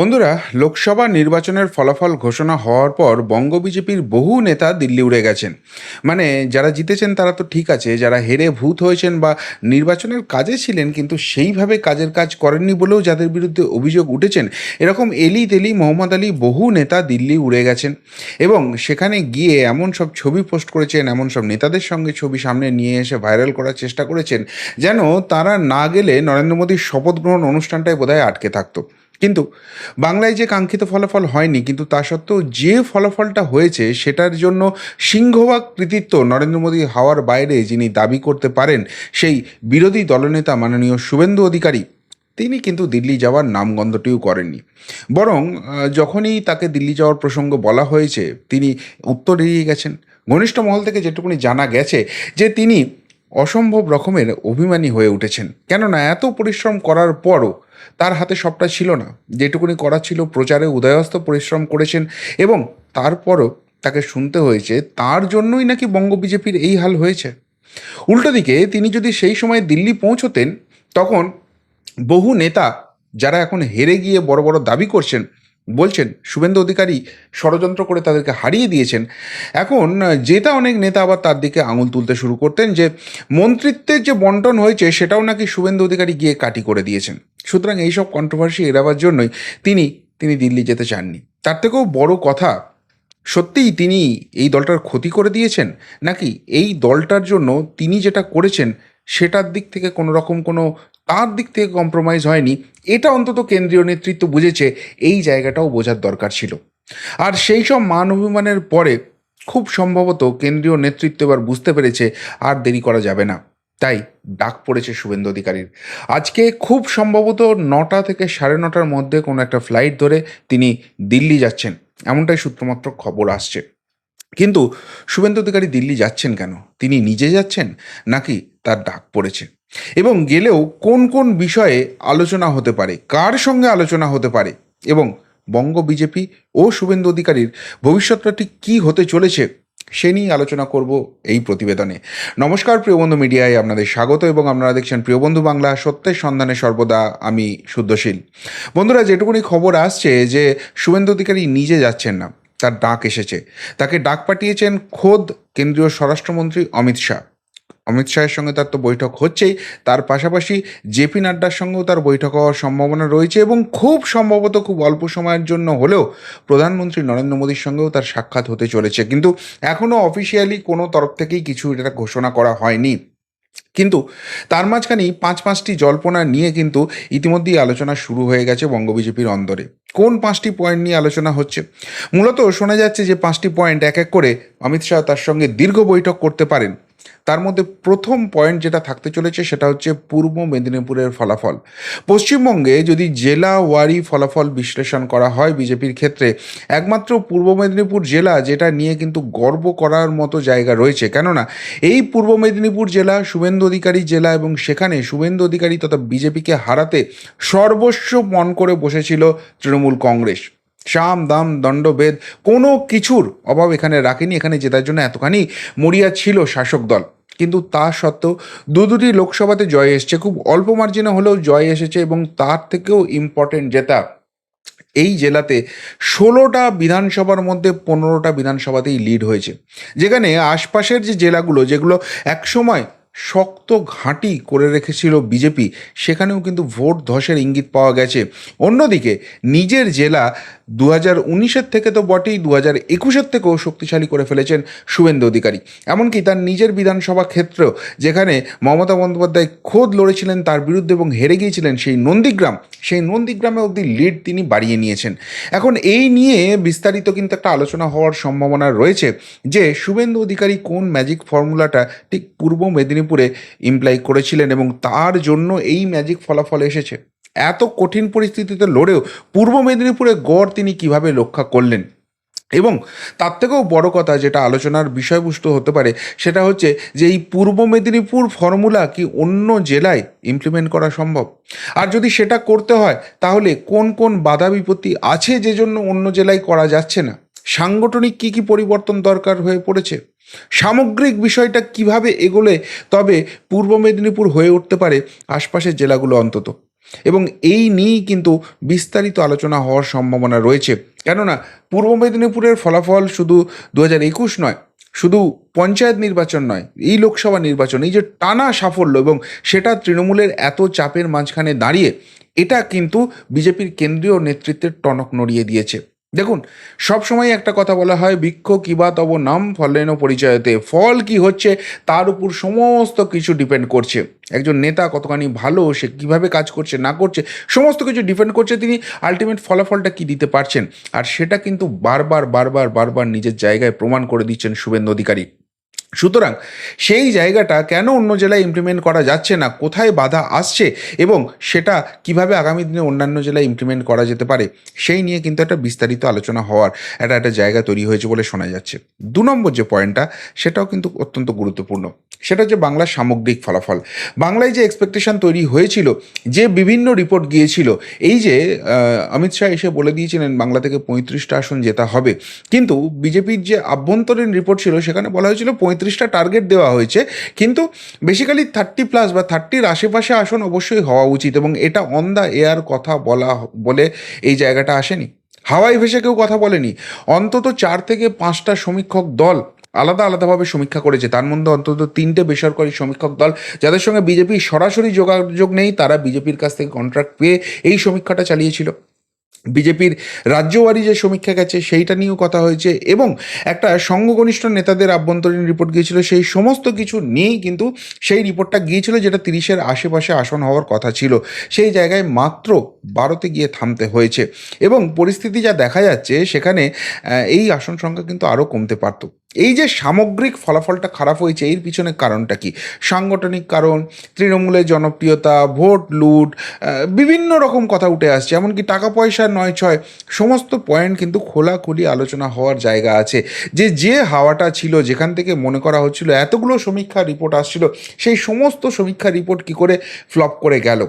বন্ধুরা, লোকসভা নির্বাচনের ফলাফল ঘোষণা হওয়ার পর বঙ্গ বিজেপির বহু নেতা দিল্লি উড়ে গেছেন। মানে যারা জিতেছেন তারা তো ঠিক আছে, যারা হেরে ভূত হয়েছেন বা নির্বাচনের কাজে ছিলেন কিন্তু সেইভাবে কাজের কাজ করেননি বলেও যাদের বিরুদ্ধে অভিযোগ উঠেছেন, এরকম এলি তেলি মোহাম্মদ আলী বহু নেতা দিল্লি উড়ে গেছেন। এবং সেখানে গিয়ে এমন সব ছবি পোস্ট করেছেন, এমন সব নেতাদের সঙ্গে ছবি সামনে নিয়ে এসে ভাইরাল করার চেষ্টা করেছেন, যেন তারা না গেলে নরেন্দ্র মোদীর শপথ গ্রহণ অনুষ্ঠানটাই বোধহয় আটকে থাকতো। কিন্তু বাংলায় যে কাঙ্ক্ষিত ফলাফল হয়নি, কিন্তু তা সত্ত্বেও যে ফলাফলটা হয়েছে সেটার জন্য সিংহভাগ কৃতিত্ব নরেন্দ্র মোদী হাওয়ার বাইরে যিনি দাবি করতে পারেন সেই বিরোধী দলনেতা মাননীয় শুভেন্দু অধিকারী, তিনি কিন্তু দিল্লি যাওয়ার নামগন্ধটিও করেননি। বরং যখনই তাকে দিল্লি যাওয়ার প্রসঙ্গ বলা হয়েছে, তিনি উত্তর এড়িয়ে গেছেন। ঘনিষ্ঠ মহল থেকে যেটুকুনি জানা গেছে যে তিনি অসম্ভব রকমের অভিমানী হয়ে উঠেছেন। কেননা এত পরিশ্রম করার পরও তার হাতে সবটা ছিল না। যেটুকুনি করা ছিল প্রচারে উদয়স্ত পরিশ্রম করেছেন এবং তারপরও তাকে শুনতে হয়েছে, তার জন্যই নাকি বঙ্গ বিজেপির এই হাল হয়েছে। উল্টো দিকে তিনি যদি সেই সময় দিল্লি পৌঁছতেন, তখন বহু নেতা যারা এখন হেরে গিয়ে বড় বড় দাবি করছেন বলছেন, শুভেন্দু অধিকারী ষড়যন্ত্র করে তাদেরকে হারিয়ে দিয়েছেন। এখন যেটা অনেক নেতা আবার তার দিকে আঙুল তুলতে শুরু করতেন যে, মন্ত্রিত্বের যে বন্টন হয়েছে, সেটাও নাকি শুভেন্দু অধিকারী গিয়ে কাটি করে দিয়েছেন। সুতরাং এইসব কন্ট্রোভার্সি এড়াবার জন্যই তিনি তিনি দিল্লি যেতে চাননি। তার থেকেও বড় কথা, সত্যিই তিনি এই দলটার ক্ষতি করে দিয়েছেন? নাকি এই দলটার জন্য তিনি যেটা করেছেন, সেটার দিক থেকে কোনো রকম কোনো, তার দিক থেকে কম্প্রোমাইজ হয়নি? এটা অন্তত কেন্দ্রীয় নেতৃত্ব বুঝেছে, এই জায়গাটাও বোঝার দরকার ছিল। আর সেই সব মান অভিমানের পরে খুব সম্ভবত কেন্দ্রীয় নেতৃত্ব এবার বুঝতে পেরেছে আর দেরি করা যাবে না। তাই ডাক পড়েছে শুভেন্দু অধিকারীর। আজকে খুব সম্ভবত নটা থেকে সাড়ে নটার মধ্যে কোনো একটা ফ্লাইট ধরে তিনি দিল্লি যাচ্ছেন। এমনটাই সূত্রমাত্র খবর আসছে। কিন্তু শুভেন্দু অধিকারী দিল্লি যাচ্ছেন কেন? তিনি নিজে যাচ্ছেন নাকি তার ডাক পড়েছে? এবং গেলেও কোন কোন বিষয়ে আলোচনা হতে পারে, কার সঙ্গে আলোচনা হতে পারে এবং বঙ্গ বিজেপি ও শুভেন্দু অধিকারীর ভবিষ্যৎটা ঠিক কী হতে চলেছে, সে নিয়ে আলোচনা করব এই প্রতিবেদনে। নমস্কার প্রিয় বন্ধু মিডিয়ায়, আপনাদের স্বাগত এবং আপনারা দেখছেন প্রিয়বন্ধু বাংলা, সত্যের সন্ধানে সর্বদা আমি শুদ্ধশীল বন্ধুরা, যেটুকুনি খবর আসছে যে শুভেন্দু অধিকারী নিজে যাচ্ছেন না, তার ডাক এসেছে। তাকে ডাক পাঠিয়েছেন খোদ কেন্দ্রীয় স্বরাষ্ট্রমন্ত্রী অমিত শাহ। অমিত শাহের সঙ্গে তার তো বৈঠক হচ্ছেই। তার পাশাপাশি জেপি নাড্ডার সঙ্গেও তার বৈঠক হওয়ার সম্ভাবনা রয়েছে এবং খুব সম্ভবত খুব অল্প সময়ের জন্য হলেও প্রধানমন্ত্রী নরেন্দ্র মোদীর সঙ্গেও তার সাক্ষাৎ হতে চলেছে। কিন্তু এখনও অফিসিয়ালি কোনো তরফ থেকেই কিছু এটা ঘোষণা করা হয়নি। কিন্তু তার মাঝখানেই পাঁচ পাঁচটি জল্পনা নিয়ে কিন্তু ইতিমধ্যেই আলোচনা শুরু হয়ে গেছে বঙ্গ বিজেপির অন্দরে। কোন পাঁচটি পয়েন্ট নিয়ে আলোচনা হচ্ছে? মূলত শোনা যাচ্ছে যে পাঁচটি পয়েন্ট এক এক করে অমিত শাহ তার সঙ্গে দীর্ঘ বৈঠক করতে পারেন। তার মধ্যে প্রথম পয়েন্ট যেটা থাকতে চলেছে সেটা হচ্ছে পূর্ব মেদিনীপুরের ফলাফল। পশ্চিমবঙ্গে যদি জেলা ওয়ারি ফলাফল বিশ্লেষণ করা হয় বিজেপির ক্ষেত্রে, একমাত্র পূর্ব মেদিনীপুর জেলা যেটা নিয়ে কিন্তু গর্ব করার মতো জায়গা রয়েছে। কেননা, এই পূর্ব মেদিনীপুর জেলা শুভেন্দু অধিকারী জেলা এবং সেখানে শুভেন্দু অধিকারী তথা বিজেপিকে হারাতে সর্বস্ব মন করে বসেছিল তৃণমূল কংগ্রেস। সাম দাম দণ্ডভেদ কোনো কিছুর অভাব এখানে রাখেনি। এখানে জেতার জন্য এতখানি মরিয়া ছিল শাসক দল। কিন্তু তা সত্ত্বেও দু দুটি লোকসভাতে জয় এসছে। খুব অল্প মার্জিনে হলেও জয় এসেছে এবং তার থেকেও ইম্পর্টেন্ট জেতা। এই জেলাতে ষোলোটা বিধানসভার মধ্যে পনেরোটা বিধানসভাতেই লিড হয়েছে। যেখানে আশপাশের যে জেলাগুলো, যেগুলো একসময় শক্ত ঘাঁটি করে রেখেছিল বিজেপি, সেখানেও কিন্তু ভোট ধসের ইঙ্গিত পাওয়া গেছে। অন্যদিকে নিজের জেলা দু হাজার উনিশের থেকে তো বটেই দু হাজার একুশের থেকেও শক্তিশালী করে ফেলেছেন শুভেন্দু অধিকারী। এমনকি তার নিজের বিধানসভা ক্ষেত্রেও যেখানে মমতা বন্দ্যোপাধ্যায় খোদ লড়েছিলেন তার বিরুদ্ধে এবং হেরে গিয়েছিলেন সেই নন্দীগ্রাম, সেই নন্দীগ্রামে অবধি লিড তিনি বাড়িয়ে নিয়েছেন। এখন এই নিয়ে বিস্তারিত কিন্তু একটা আলোচনা হওয়ার সম্ভাবনা রয়েছে, যে শুভেন্দু অধিকারী কোন ম্যাজিক ফর্মুলাটা ঠিক পূর্ব মেদিনীপুরে ইমপ্লাই করেছিলেন এবং তার জন্য এই ম্যাজিক ফলাফল এসেছে? এত কঠিন পরিস্থিতিতে লড়েও পূর্ব মেদিনীপুরে গড় তিনি কীভাবে রক্ষা করলেন? এবং তার থেকেও বড় কথা যেটা আলোচনার বিষয়বস্তু হতে পারে, সেটা হচ্ছে যে এই পূর্ব মেদিনীপুর ফর্মুলা কি অন্য জেলায় ইমপ্লিমেন্ট করা সম্ভব? আর যদি সেটা করতে হয়, তাহলে কোন কোন বাধা বিপত্তি আছে যে জন্য অন্য জেলায় করা যাচ্ছে না? সাংগঠনিক কী কী পরিবর্তন দরকার হয়ে পড়েছে? সামগ্রিক বিষয়টা কীভাবে এগোলে তবে পূর্ব মেদিনীপুর হয়ে উঠতে পারে আশপাশের জেলাগুলো অন্তত? এবং এই নিয়েই কিন্তু বিস্তারিত আলোচনা হওয়ার সম্ভাবনা রয়েছে। কেননা পূর্ব মেদিনীপুরের ফলাফল শুধু দু হাজার একুশ নয়, শুধু পঞ্চায়েত নির্বাচন নয়, এই লোকসভা নির্বাচন, এই যে টানা সাফল্য এবং সেটা তৃণমূলের এত চাপের মাঝখানে দাঁড়িয়ে, এটা কিন্তু বিজেপির কেন্দ্রীয় নেতৃত্বের টনক নড়িয়ে দিয়েছে। দেখুন, সব সময় একটা কথা বলা হয় বৃক্ষ কিবা তব নাম ফলেন পরিচয়তে। ফল কি হচ্ছে, তার উপর সমস্ত কিছু ডিপেন্ড করছে। একজন নেতা কতখানি ভালো, সে কীভাবে কাজ করছে, না করছে, সমস্ত কিছু ডিপেন্ড করছে তিনি আলটিমেট ফলাফলটা কি দিতে পারছেন। আর সেটা কিন্তু বারবার বারবার বারবার নিজের জায়গায় প্রমাণ করে দিচ্ছেন শুভেন্দু অধিকারী। সুতরাং সেই জায়গাটা কেন অন্য জেলায় ইমপ্লিমেন্ট করা যাচ্ছে না? কোথায় বাধা আসছে? এবং সেটা কীভাবে আগামী দিনে অন্যান্য জেলায় ইমপ্লিমেন্ট করা যেতে পারে? সেই নিয়ে কিন্তু একটা বিস্তারিত আলোচনা হওয়ার একটা একটা জায়গা তৈরি হয়েছে বলে শোনা যাচ্ছে। দু নম্বর যে পয়েন্টটা সেটাও কিন্তু অত্যন্ত গুরুত্বপূর্ণ। সেটা হচ্ছে বাংলার সামগ্রিক ফলাফল। বাংলায় যে এক্সপেকটেশন তৈরি হয়েছিল, যে বিভিন্ন রিপোর্ট গিয়েছিল, এই যে অমিত শাহ এসে বলে দিয়েছিলেন বাংলা থেকে পঁয়ত্রিশটা আসন জেতা হবে। কিন্তু বিজেপির যে আভ্যন্তরীণ রিপোর্ট ছিল, সেখানে বলা হয়েছিল পঁয়ত্রিশটা টার্গেট দেওয়া হয়েছে। কিন্তু বেসিক্যালি থার্টি প্লাস বা থার্টির আশেপাশে আসন অবশ্যই হওয়া উচিত এবং এটা অন দ্য এয়ার কথা বলা, বলে এই জায়গাটা আসেনি। হাওয়াই ভেসে কেউ কথা বলেনি। অন্তত চার থেকে পাঁচটা সমীক্ষক দল আলাদা আলাদাভাবে সমীক্ষা করেছে। তার মধ্যে অন্তত তিনটে বেসরকারি সমীক্ষক দল, যাদের সঙ্গে বিজেপি সরাসরি যোগাযোগ নেই, তারা বিজেপির কাছ থেকে কন্ট্রাক্ট পেয়ে এই সমীক্ষাটা চালিয়েছিল। বিজেপির রাজ্যওয়ারি যে সমীক্ষা গেছে, সেইটা নিয়েও কথা হয়েছে এবং একটা সংঘঘনিষ্ঠ নেতাদের আভ্যন্তরীণ রিপোর্ট গিয়েছিল, সেই সমস্ত কিছু নিয়েই কিন্তু সেই রিপোর্টটা গিয়েছিল, যেটা তিরিশের আশেপাশে আসন হওয়ার কথা ছিল। সেই জায়গায় মাত্র বারোতে গিয়ে থামতে হয়েছে। এবং পরিস্থিতি যা দেখা যাচ্ছে, সেখানে এই আসন সংখ্যা কিন্তু আরও কমতে পারত। এই যে সামগ্রিক ফলাফলটা খারাপ হয়েছে, এর পিছনে কারণটা কি? সাংগঠনিক কারণ, তৃণমূলের জনপ্রিয়তা, ভোট লুট বিভিন্ন রকম কথা উঠে আসছে। এমনকি টাকা পয়সা নয় ছয়, সমস্ত পয়েন্ট কিন্তু খোলাখুলি আলোচনা হওয়ার জায়গা আছে। যে যে হাওয়াটা ছিল, যেখান থেকে মনে করা হচ্ছিল, এতগুলো সমীক্ষা রিপোর্ট আসছিল, সেই সমস্ত সমীক্ষা রিপোর্ট কি করে ফ্লপ করে গেল?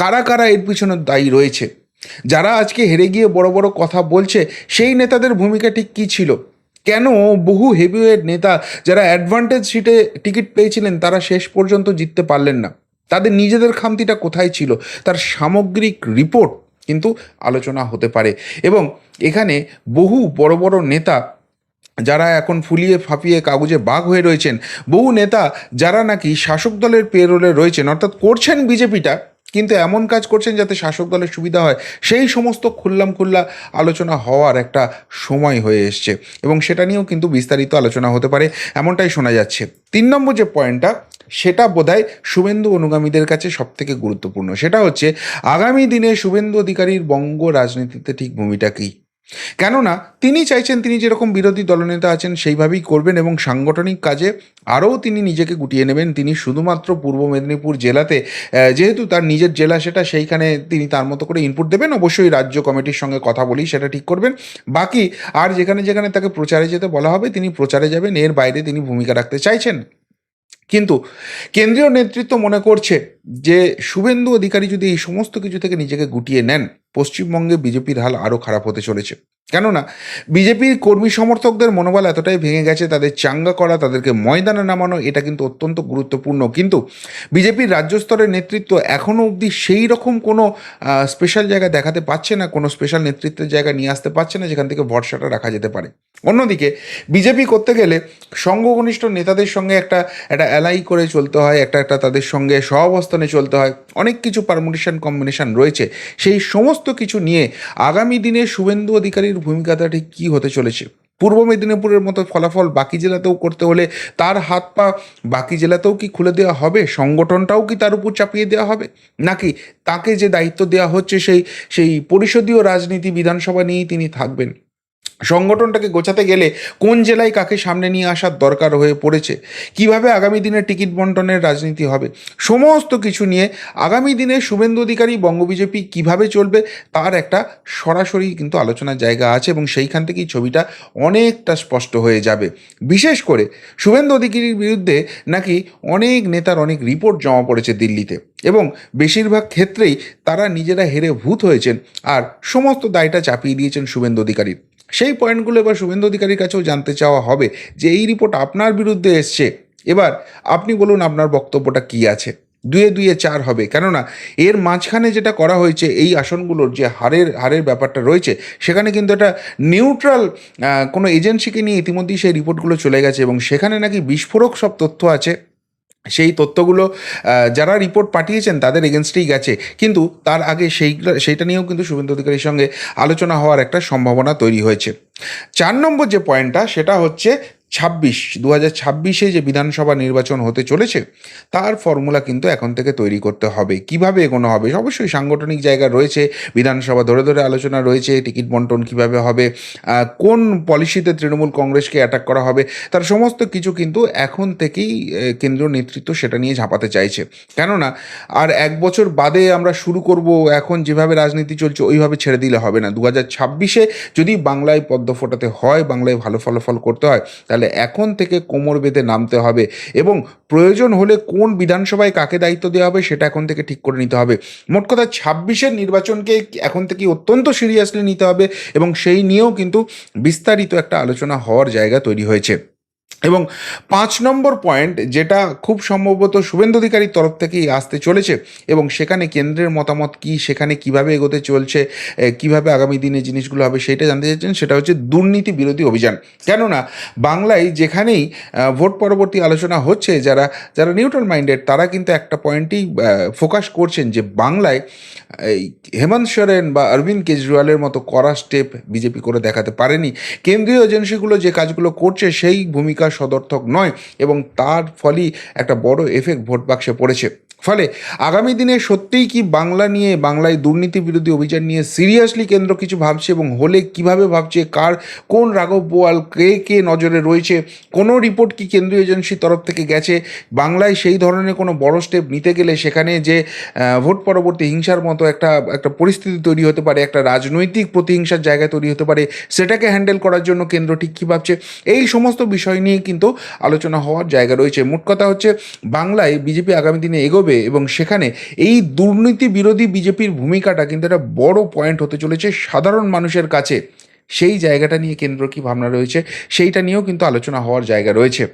কারা কারা এর পিছনে দায়ী রয়েছে? যারা আজকে হেরে গিয়ে বড় বড় কথা বলছে, সেই নেতাদের ভূমিকা ঠিক কী ছিল? কেন বহু হেভিওয়েট নেতা যারা অ্যাডভান্টেজ সিটে টিকিট পেয়েছিলেন, তারা শেষ পর্যন্ত জিততে পারলেন না? তাদের নিজেদের খামতিটা কোথায় ছিল? তার সামগ্রিক রিপোর্ট কিন্তু আলোচনা হতে পারে। এবং এখানে বহু বড় বড় নেতা যারা এখন ফুলিয়ে ফাঁপিয়ে কাগজে বাঘ হয়ে রয়েছেন, বহু নেতা যারা নাকি শাসক দলের পেরোলে রয়েছেন, অর্থাৎ করছেন বিজেপিটা কিন্তু এমন কাজ করছেন যাতে শাসক দলের সুবিধা হয়। সেই সমস্ত খুল্লাম খুল্লা আলোচনা হওয়ার একটা সময় হয়ে এসছে এবং সেটা নিয়েও কিন্তু বিস্তারিত আলোচনা হতে পারে, এমনটাই শোনা যাচ্ছে। তিন নম্বর যে পয়েন্টটা, সেটা বোধহয় শুভেন্দু অনুগামীদের কাছে সবথেকে গুরুত্বপূর্ণ। সেটা হচ্ছে, আগামী দিনে শুভেন্দু অধিকারীর বঙ্গ রাজনীতিতে ঠিক ভূমিটা কী? কেননা তিনি চাইছেন তিনি যেরকম বিরোধী দলনেতা আছেন সেইভাবেই করবেন এবং সাংগঠনিক কাজে আরও তিনি নিজেকে গুটিয়ে নেবেন। তিনি শুধুমাত্র পূর্ব মেদিনীপুর জেলাতে যেহেতু তার নিজের জেলা সেটা, সেইখানে তিনি তার মতো করে ইনপুট দেবেন। অবশ্যই রাজ্য কমিটির সঙ্গে কথা বলেই সেটা ঠিক করবেন। বাকি আর যেখানে যেখানে তাকে প্রচারে যেতে বলা হবে, তিনি প্রচারে যাবেন। এর বাইরে তিনি ভূমিকা রাখতে চাইছেন। কিন্তু কেন্দ্রীয় নেতৃত্ব মনে করছে যে শুভেন্দু অধিকারী যদি এই সমস্ত কিছু থেকে নিজেকে গুটিয়ে নেন, পশ্চিমবঙ্গে বিজেপির হাল আরও খারাপ হতে চলেছে। কেননা, বিজেপির কর্মী সমর্থকদের মনোবল এতটাই ভেঙে গেছে, তাদের চাঙ্গা করা, তাদেরকে ময়দানে নামানো, এটা কিন্তু অত্যন্ত গুরুত্বপূর্ণ। কিন্তু বিজেপির রাজ্য স্তরের নেতৃত্ব এখনও অবধি সেই রকম কোনো স্পেশাল জায়গা দেখাতে পারছে না, কোনো স্পেশাল নেতৃত্বের জায়গা নিয়ে আসতে পারছে না, যেখান থেকে ভরসাটা রাখা যেতে পারে। অন্যদিকে, বিজেপি করতে গেলে সংঘঘনিষ্ঠ নেতাদের সঙ্গে একটা একটা অ্যালাই করে চলতে হয়, একটা একটা তাদের সঙ্গে সহাবস্থানে চলতে হয়, অনেক কিছু পারমুটেশন কম্বিনেশন রয়েছে। সেই সমস্ত কিছু নিয়ে আগামী দিনে শুভেন্দু অধিকারীর ভূমিকাটা ঠিক কী হতে চলেছে? পূর্ব মেদিনীপুরের মতো ফলাফল বাকি জেলাতেও করতে হলে তার হাত পা বাকি জেলাতেও কি খুলে দেওয়া হবে? সংগঠনটাও কি তার উপর চাপিয়ে দেওয়া হবে? নাকি তাকে যে দায়িত্ব দেওয়া হচ্ছে সেই সেই পরিষদীয় রাজনীতি বিধানসভা নিয়েই তিনি থাকবেন? সংগঠনটাকে গোছাতে গেলে কোন জেলায় কাকে সামনে নিয়ে আসার দরকার হয়ে পড়েছে? কীভাবে আগামী দিনে টিকিট বন্টনের রাজনীতি হবে? সমস্ত কিছু নিয়ে আগামী দিনে শুভেন্দু অধিকারী, বঙ্গ বিজেপি কীভাবে চলবে তার একটা সরাসরি কিন্তু আলোচনার জায়গা আছে এবং সেইখান থেকেই ছবিটা অনেকটা স্পষ্ট হয়ে যাবে। বিশেষ করে শুভেন্দু অধিকারীর বিরুদ্ধে নাকি অনেক নেতার অনেক রিপোর্ট জমা পড়েছে দিল্লিতে এবং বেশিরভাগ ক্ষেত্রেই তারা নিজেরা হেরে ভূত হয়েছেন আর সমস্ত দায়টা চাপিয়ে দিয়েছেন শুভেন্দু অধিকারীর। সেই পয়েন্টগুলো এবার শুভেন্দু অধিকারীর কাছেও জানতে চাওয়া হবে যে এই রিপোর্ট আপনার বিরুদ্ধে এসছে। এবার আপনি বলুন আপনার বক্তব্যটা কী আছে? দুয়ে দুয়ে চার হবে। কেননা এর মাঝখানে যেটা করা হয়েছে, এই আসনগুলোর যে হারের হারের ব্যাপারটা রয়েছে, সেখানে কিন্তু একটা নিউট্রাল কোনো এজেন্সিকে নিয়ে ইতিমধ্যেই সেই রিপোর্টগুলো চলে গেছে এবং সেখানে নাকি বিস্ফোরক সব তথ্য আছে। সেই তথ্যগুলো যারা রিপোর্ট পাঠিয়েছেন তাদের এগেনস্টেই গেছে। কিন্তু তার আগে সেই সেইটা নিয়েও কিন্তু শুভেন্দু অধিকারীর সঙ্গে আলোচনা হওয়ার একটা সম্ভাবনা তৈরি হয়েছে। চার নম্বর যে পয়েন্টটা সেটা হচ্ছে ছাব্বিশ দু হাজার ছাব্বিশে যে বিধানসভা নির্বাচন হতে চলেছে তার ফর্মুলা কিন্তু এখন থেকে তৈরি করতে হবে। কীভাবে এগোনো হবে? অবশ্যই সাংগঠনিক জায়গা রয়েছে বিধানসভা ধরে ধরে আলোচনা রয়েছে টিকিট বন্টন কীভাবে হবে কোন পলিসিতে তৃণমূল কংগ্রেসকে অ্যাটাক করা হবে তার সমস্ত কিছু কিন্তু এখন থেকেই আহ, কেন্দ্রীয় নেতৃত্ব সেটা নিয়ে ঝাঁপাতে চাইছে। কেননা আর এক বছর বাদে আমরা শুরু করব এখন যেভাবে রাজনীতি চলছে ওইভাবে ছেড়ে দিলে হবে না। দু হাজার ছাব্বিশে যদি বাংলায় পদ্ম ফোটাতে হয় বাংলায় ভালো ফলাফল করতে হয় তাহলে এখন থেকে কোমর বেঁধে নামতে হবে এবং প্রয়োজন হলে কোন বিধানসভায় কাকে দায়িত্ব দেওয়া হবে সেটা এখন থেকে ঠিক করে নিতে হবে। মোট কথা ছাব্বিশের নির্বাচনকে এখন থেকে অত্যন্ত সিরিয়াসলি নিতে হবে এবং সেই নিয়েও কিন্তু বিস্তারিত একটা আলোচনা হওয়ার জায়গা তৈরি হয়েছে। এবং পাঁচ নম্বর পয়েন্ট যেটা খুব সম্ভবত শুভেন্দু অধিকারীর তরফ থেকেই আসতে চলেছে এবং সেখানে কেন্দ্রের মতামত কি, সেখানে কীভাবে এগোতে চলছে কীভাবে আগামী দিনে জিনিসগুলো হবে সেটা জানতে চাইছেন, সেটা হচ্ছে দুর্নীতি বিরোধী অভিযান। কেননা বাংলায় যেখানেই ভোট পরবর্তী আলোচনা হচ্ছে, যারা যারা নিউট্রাল মাইন্ডেড তারা কিন্তু একটা পয়েন্টেই ফোকাস করছেন যে বাংলায়, এই হেমন্ত সোরেন বা অরবিন্দ কেজরিওয়ালের মতো কড়া স্টেপ বিজেপি করে দেখাতে পারেনি। কেন্দ্রীয় এজেন্সিগুলো যে কাজগুলো করছে, সেই ভূমিকা সদর্থক নয় এবং তার ফলেই একটা বড় এফেক্ট ভোট বাক্সে পড়েছে। ফলে আগামী দিনে সত্যিই কি বাংলা নিয়ে, বাংলায় দুর্নীতি বিরোধী অভিযান নিয়ে সিরিয়াসলি কেন্দ্র কিছু ভাবছে এবং হলে কীভাবে ভাবছে, কার, কোন রাঘব বোয়াল, কে কে নজরে রয়েছে, কোনো রিপোর্ট কি কেন্দ্রীয় এজেন্সির তরফ থেকে গেছে, বাংলায় সেই ধরনের কোনো বড় স্টেপ নিতে গেলে সেখানে যে ভোট পরবর্তী হিংসার মতো একটা একটা পরিস্থিতি তৈরি হতে পারে, একটা রাজনৈতিক প্রতিহিংসার জায়গা তৈরি হতে পারে, সেটাকে হ্যান্ডেল করার জন্য কেন্দ্র ঠিক কী ভাবছে, এই সমস্ত বিষয় নিয়ে কিন্তু আলোচনা হওয়ার জায়গা রয়েছে। মোট কথা হচ্ছে, বাংলায় বিজেপি আগামী দিনে এগোবে এবং সেখানে এই দুর্নীতি বিরোধী বিজেপির ভূমিকাটা কিন্তু একটা বড় পয়েন্ট হতে চলেছে সাধারণ মানুষের কাছে। সেই জায়গাটা নিয়ে কেন্দ্র কী ভাবনা রয়েছে সেইটা নিয়েও কিন্তু আলোচনা হওয়ার জায়গা রয়েছে।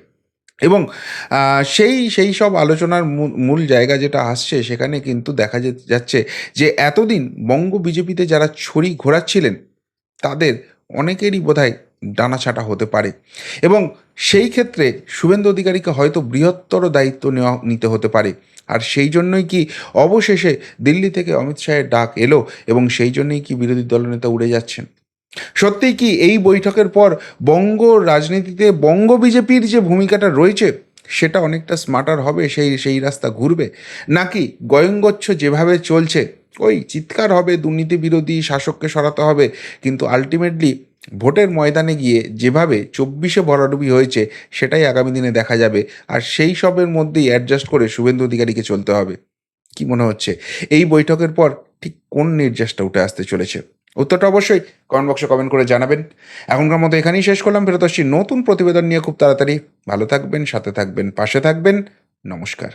এবং সেই সেই সব আলোচনার মূল- জায়গা যেটা আসছে সেখানে কিন্তু দেখা যাচ্ছে যে এতদিন বঙ্গ বিজেপিতে যারা ছড়ি ঘোরাচ্ছিলেন, তাদের অনেকেরই বোধহয় ডানা ছাটা হতে পারে। এবং সেই ক্ষেত্রে শুভেন্দু অধিকারীকে হয়তো বৃহত্তর দায়িত্ব নেওয়া নিতে হতে পারে। আর সেই জন্যই কি অবশেষে দিল্লি থেকে অমিত শাহের ডাক এলো এবং সেই জন্যই কি বিরোধী দলনেতা উড়ে যাচ্ছেন? সত্যিই কি এই বৈঠকের পর বঙ্গ রাজনীতিতে বঙ্গ বিজেপির যে ভূমিকাটা রয়েছে, সেটা অনেকটা স্মার্টার হবে, সেই সেই রাস্তা ঘুরবে? নাকি গয়ঙ্গচ্ছ যেভাবে চলছে, ওই চিৎকার হবে দুর্নীতি বিরোধী শাসককে সরাতে হবে, কিন্তু আলটিমেটলি ভোটের ময়দানে গিয়ে যেভাবে চব্বিশে ভরাডুবি হয়েছে, সেটাই আগামী দিনে দেখা যাবে। আর সেই সবের মধ্যেই অ্যাডজাস্ট করে শুভেন্দু অধিকারীকে চলতে হবে। কি মনে হচ্ছে? এই বৈঠকের পর ঠিক কোন নির্যাসটা উঠে আসতে চলেছে? উত্তরটা অবশ্যই কমেন্ট বক্সে কমেন্ট করে জানাবেন। এখনকার মতো এখানেই শেষ করলাম। ফেরত আসছি নতুন প্রতিবেদন নিয়ে খুব তাড়াতাড়ি। ভালো থাকবেন, সাথে থাকবেন, পাশে থাকবেন। নমস্কার।